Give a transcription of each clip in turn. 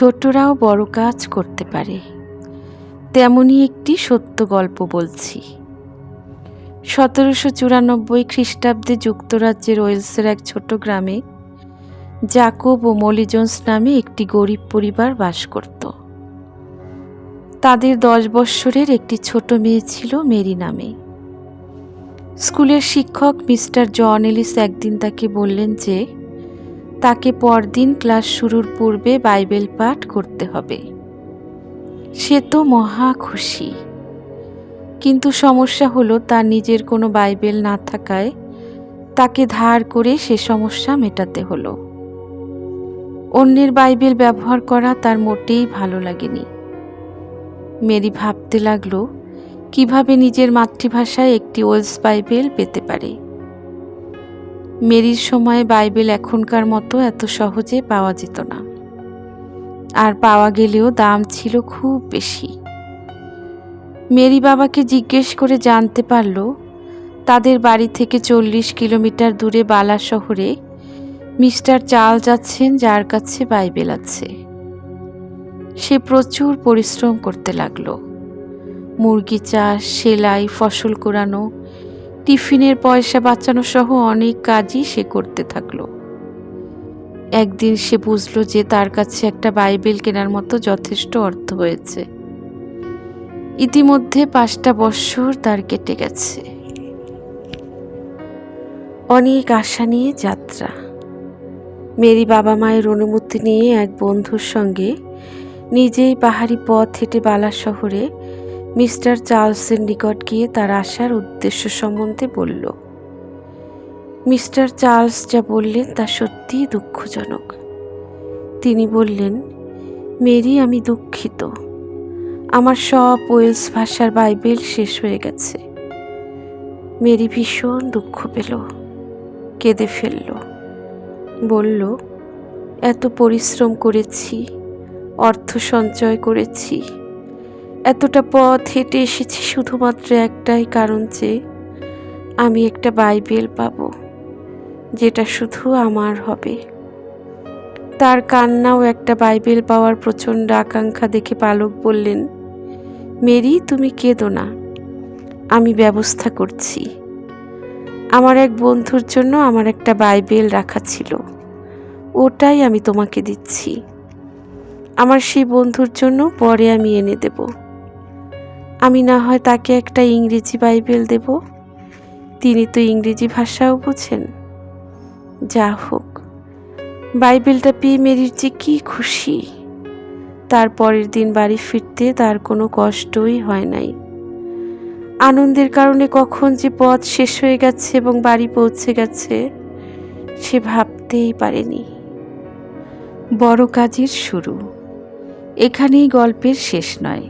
ছোটরাও বড় কাজ করতে পারে। তেমনই একটি সত্য গল্প বলছি। সতেরোশো চুরানব্বই খ্রিস্টাব্দে যুক্তরাজ্যের ওয়েলসের এক ছোট গ্রামে জাকব ও মলিজন্স নামে একটি গরিব পরিবার বাস করত। তাদের দশ বৎসরের একটি ছোট মেয়ে ছিল মেরি নামে। স্কুলের শিক্ষক মিস্টার জন এলিস একদিন তাকে বললেন যে তাকে পরদিন ক্লাস শুরুর পূর্বে বাইবেল পাঠ করতে হবে। সে তো মহা খুশি। কিন্তু সমস্যা হলো তার নিজের কোনো বাইবেল না থাকায় তাকে ধার করে সে সমস্যা মেটাতে হলো। অন্যের বাইবেল ব্যবহার করা তার মোটেই ভালো লাগেনি। মেরি ভাবতে লাগল, কীভাবে নিজের মাতৃভাষায় একটি ওয়েলস বাইবেল পেতে পারে? মেরির সময় বাইবেল এখনকার মতো এত সহজে পাওয়া যেত না। আর পাওয়া গেলেও দাম ছিল খুব বেশি। মেরি বাবাকে জিজ্ঞেস করে জানতে পারল, তাদের বাড়ি থেকে চল্লিশ কিলোমিটার দূরে বালা শহরে মিস্টার চাল যাচ্ছেন, যার কাছে বাইবেল আছে। সে প্রচুর পরিশ্রম করতে লাগল। মুরগি চাষ, সেলাই, ফসল কোরানো টিফিনের পয়সা বাঁচানো সহ অনেক কাজই সে করতে থাকল। একদিন সে বুঝলো যে তার কাছে একটা বাইবেল কেনার মতো যথেষ্ট অর্থ হয়েছে। ইতিমধ্যে পাঁচটা বৎসর তার কেটে গেছে। অনেক আশা নিয়ে যাত্রা। মেরি বাবা মায়ের অনুমতি নিয়ে এক বন্ধুর সঙ্গে নিজেই পাহাড়ি পথ হেঁটে বালা শহরে মিস্টার চার্লসের নিকট গিয়ে তার আসার উদ্দেশ্য সম্বন্ধে বলল, মিস্টার চার্লস যা বললেন তা সত্যিই দুঃখজনক। তিনি বললেন, মেরি, আমি দুঃখিত। আমার সব ওয়েলস ভাষার বাইবেল শেষ হয়ে গেছে। মেরি ভীষণ দুঃখ পেল, কেঁদে ফেলল। বলল, এত পরিশ্রম করেছি, অর্থ সঞ্চয় করেছি এতটা পথ হেঁটে এসেছি শুধুমাত্র একটাই কারণ যে আমি একটা বাইবেল পাব, যেটা শুধু আমার হবে। তার কান্নাও একটা বাইবেল পাওয়ার প্রচণ্ড আকাঙ্ক্ষা দেখে পালক বললেন, মেরি, তুমি কেঁদো না, আমি ব্যবস্থা করছি। আমার এক বন্ধুর জন্য আমার একটা বাইবেল রাখা ছিল, ওটাই আমি তোমাকে দিচ্ছি। আমার সেই বন্ধুর জন্য পরে আমি এনে দেব। আমি না হয় তাকে একটা ইংরেজি বাইবেল দেব। তিনি তো ইংরেজি ভাষাও বুঝেন। যা হোক, বাইবেলটা পেয়ে মেরির যে কী খুশি। তার পরের দিন বাড়ি ফিরতে তার কোনো কষ্টই হয় নাই। আনন্দের কারণে কখন যে পথ শেষ হয়ে গেছে এবং বাড়ি পৌঁছে গেছে, সে ভাবতেই পারেনি। বড় কাজের শুরু। এখানেই গল্পের শেষ নয়।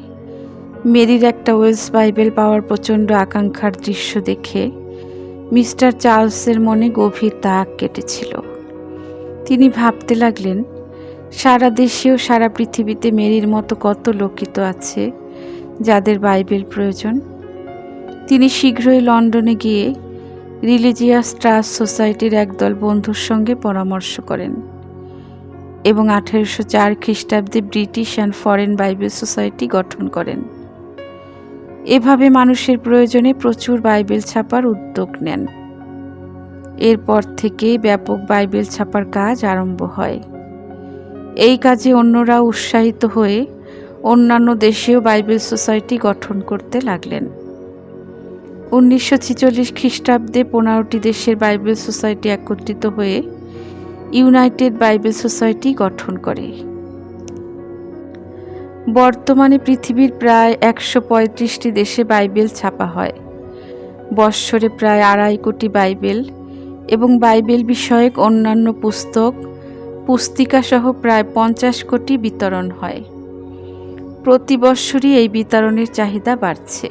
মেরির একটা ওয়েলস বাইবেল পাওয়ার প্রচণ্ড আকাঙ্ক্ষার দৃশ্য দেখে মিস্টার চার্লসের মনে গভীর দাগ কেটেছিল। তিনি ভাবতে লাগলেন, সারা দেশেও সারা পৃথিবীতে মেরির মতো কত লোকিত আছে যাদের বাইবেল প্রয়োজন। তিনি শীঘ্রই লন্ডনে গিয়ে রিলিজিয়াস ট্রাস্ট সোসাইটির একদল বন্ধুর সঙ্গে পরামর্শ করেন এবং আঠেরোশো চার খ্রিস্টাব্দে British and Foreign Bible Society গঠন করেন। এভাবে মানুষের প্রয়োজনে প্রচুর বাইবেল ছাপার উদ্যোগ নেন। এরপর থেকেই ব্যাপক বাইবেল ছাপার কাজ আরম্ভ হয়। এই কাজে অন্যরা উৎসাহিত হয়ে অন্যান্য দেশেও বাইবেল সোসাইটি গঠন করতে লাগলেন। উনিশশো ছিচল্লিশ খ্রিস্টাব্দে পনেরোটি দেশের বাইবেল সোসাইটি একত্রিত হয়ে ইউনাইটেড বাইবেল সোসাইটি গঠন করে। বর্তমানে পৃথিবীর প্রায় একশো পঁয়ত্রিশটি দেশে বাইবেল ছাপা হয়। বৎসরে প্রায় আড়াই কোটি বাইবেল এবং বাইবেল বিষয়ক অন্যান্য পুস্তক পুস্তিকা সহ প্রায় পঞ্চাশ কোটি বিতরণ হয়। প্রতি বৎসরই এই বিতরণের চাহিদা বাড়ছে।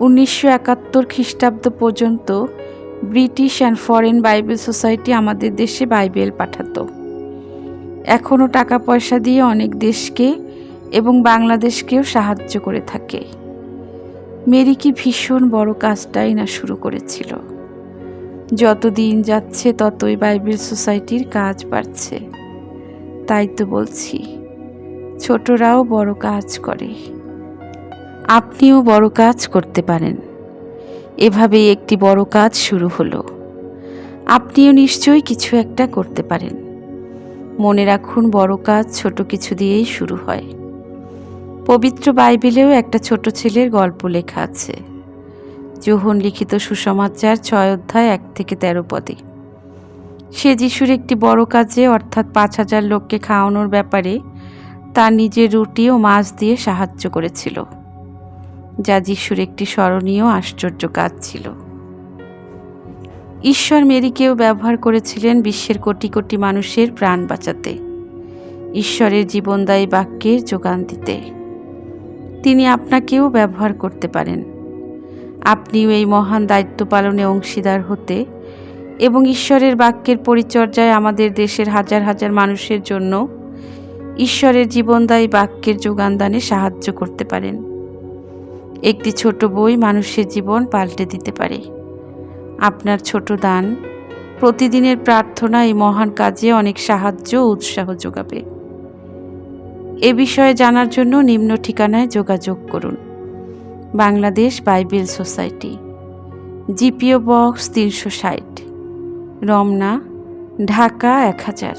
উনিশশো একাত্তর খ্রিস্টাব্দ পর্যন্ত British and Foreign Bible Society আমাদের দেশে বাইবেল পাঠাতো। এখনও টাকা পয়সা দিয়ে অনেক দেশকে এবং বাংলাদেশকেও সাহায্য করে থাকে। মেরি কি ভীষণ বড় কাজটাই না শুরু করেছিল। যত দিন যাচ্ছে ততই বাইবেল সোসাইটির কাজ বাড়ছে। তাই তো বলছি, ছোটরাও বড় কাজ করে। আপনিও বড় কাজ করতে পারেন। এভাবেই একটি বড় কাজ শুরু হলো। আপনিও নিশ্চয়ই কিছু একটা করতে পারেন। মনে রাখুন, বড় কাজ ছোট কিছু দিয়েই শুরু হয়। পবিত্র বাইবেলেও একটা ছোট ছেলের গল্প লেখা আছে। যোহন লিখিত সুসমাচার ছয় অধ্যায় এক থেকে তেরো পদে। সে যিশুর একটি বড় কাজে, অর্থাৎ পাঁচ হাজার লোককে খাওয়ানোর ব্যাপারে, তার নিজের রুটি ও মাছ দিয়ে সাহায্য করেছিল, যা যিশুর একটি স্মরণীয় আশ্চর্য কাজ ছিল। ঈশ্বর মেরিকেও ব্যবহার করেছিলেন বিশ্বের কোটি কোটি মানুষের প্রাণ বাঁচাতে, ঈশ্বরের জীবনদায়ী বাক্যের যোগান দিতে। তিনি আপনাকেও ব্যবহার করতে পারেন। আপনিও এই মহান দায়িত্ব পালনে অংশীদার হতে এবং ঈশ্বরের বাক্যের পরিচর্যায় আমাদের দেশের হাজার হাজার মানুষের জন্য ঈশ্বরের জীবনদায়ী বাক্যের যোগানদানে সাহায্য করতে পারেন। একটি ছোট বই মানুষের জীবন পাল্টে দিতে পারে। আপনার ছোট দান প্রতিদিনের প্রার্থনা এই মহান কাজে অনেক সাহায্য ও উৎসাহ যোগাবে। এ বিষয়ে জানার জন্য নিম্ন ঠিকানায় যোগাযোগ করুন। Bangladesh Bible Society, GPO box তিনশো ষাট, রমনা, ঢাকা এক হাজার।